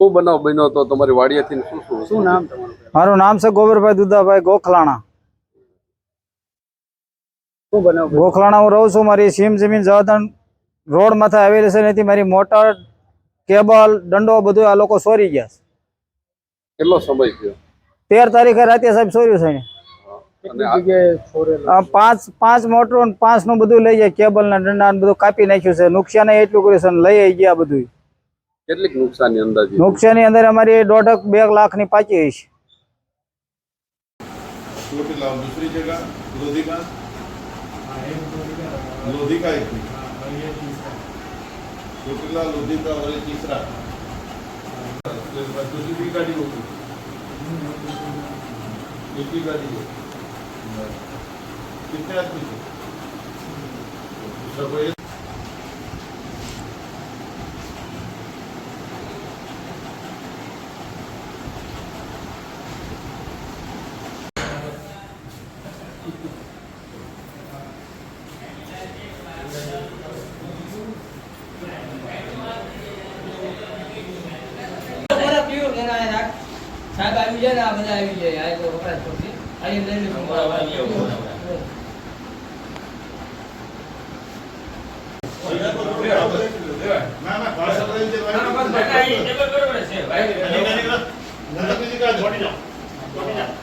શું બનાવ બન્યો તો તમારી વાડિયાથી શું શું શું નામ તમારું મારું નામ છે ગોબરભાઈ દુદાભાઈ ગોખલાણા. શું બનાવ ગોખલાણા હું રહું છું મારી સીમ જમીન જવાદન રોડ માથે આવેલી છે નથી મારી મોટર કેબલ દંડો બધું આ લોકો સોરી ગયા છે. કેટલો સમય થયો? તેર તારીખે રાતે સાહેબ સોર્યું છે પાંચ પાંચ મોટરો ને પાંચનું બધું લઈ જાય કેબલ ના દંડા બધું કાપી નાખ્યું છે. નુકસાન એટલું કર્યું છે લઈ ગયા બધું કેટલીક નુકસાની અંદાજી નુકસાની અંદર અમારી દોઢક બે લાખ ની પાકી છે चोटीला और दूसरी जगह लोधी का लोधी का एक चोटीला लोधी का और एक तीसरा दूसरी गाड़ी होगी दूसरी गाड़ी है कितने आदमी थे આવી જાય ને આ બધા આવી જાય આ તો વપરાશ પડશે અહીં લઈ લઈશું. ના ના